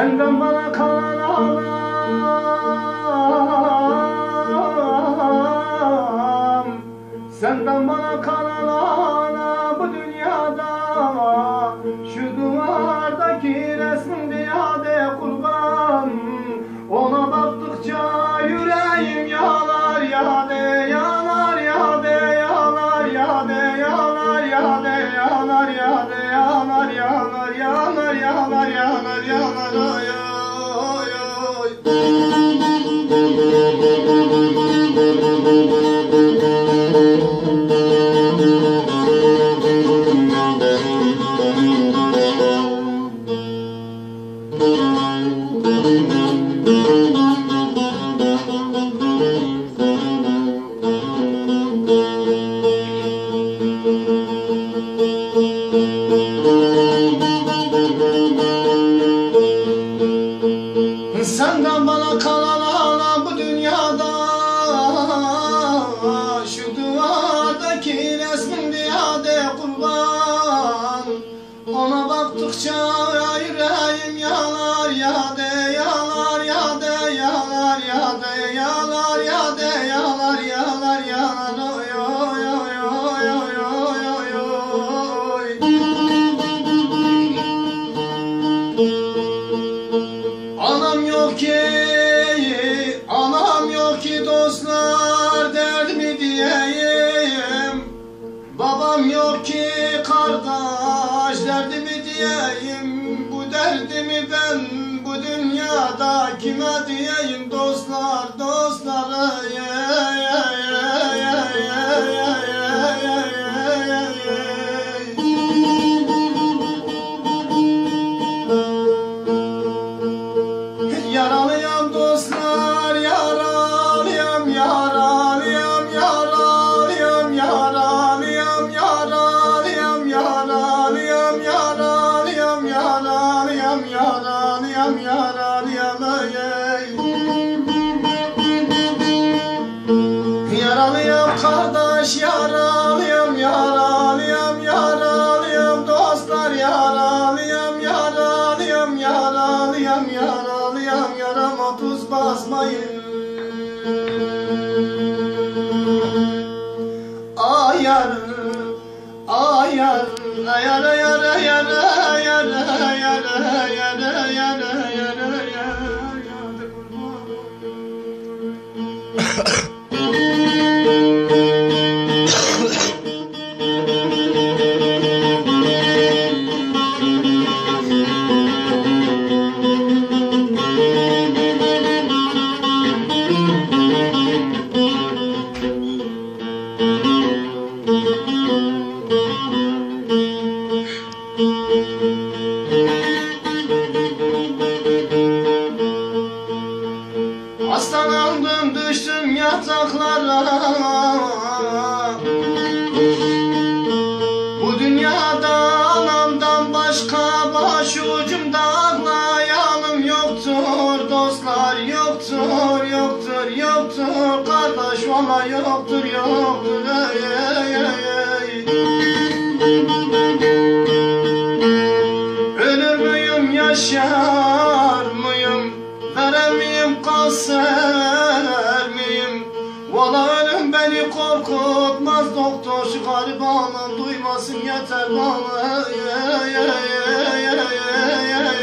Senden bana kalan ağlam. Senden bana kalan ağlam yağlar yağlar yağlar yağlar yağlar yağlar ay ay hilesin diye de kurban? Ona baktıkça diyeyim? Bu derdimi ben bu dünyada? Kime diyeyim? Dostlar dostlar Yaralıyam kardeş, yaralıyam, yaralıyam, yaralıyam dostlar, yaralıyam, yaralıyam, yaralıyam, yaralıyam, yarama tuz basmayın. Ayar, ayar, ayar, ayar, ayar, ayar, ayar, ayar, ayar, Hastalandım düştüm yataklara. Bu dünyada anamdan başka başucumda ağlayanım yoktur Dostlar yoktur yoktur yoktur. Kardeş valla yoktur yoktur. Ey, ey, ey. Düşer miyim, verer er miyim, kaser miyim? Valla ölüm beni korkutmaz doktor Şu garip anam duymasın yeter bana yeah, yeah, yeah, yeah, yeah, yeah.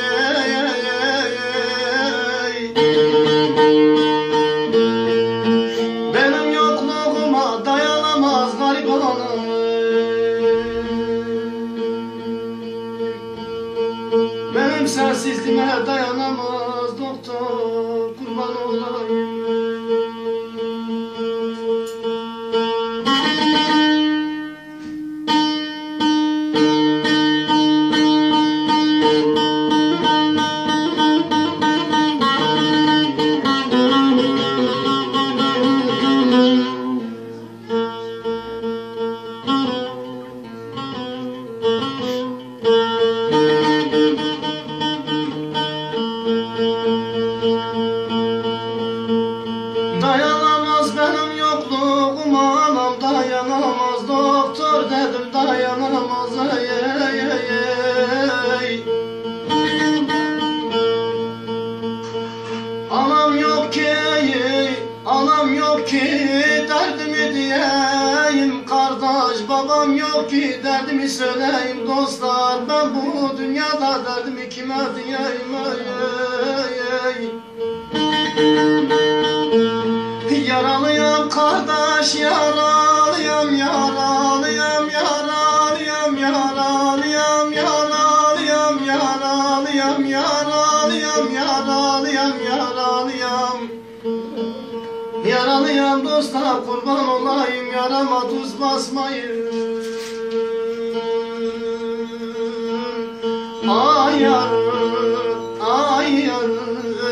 Sensizliğime dayanamam. Dedim dayanamaz ey ey ey Anam yok ki anam yok ki derdimi diyeyim babam yok ki derdimi söyleyeyim dostlar. Ben bu dünyada derdimi kime diyeyim ey, ey, yaralıyam, yaralıyam, yaralıyam Yaralıyam dosta kurban olayım, yarama tuz basmayın Ay yar, ay yar,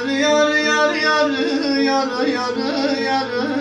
yar, yar, yar, yar, yar, yar.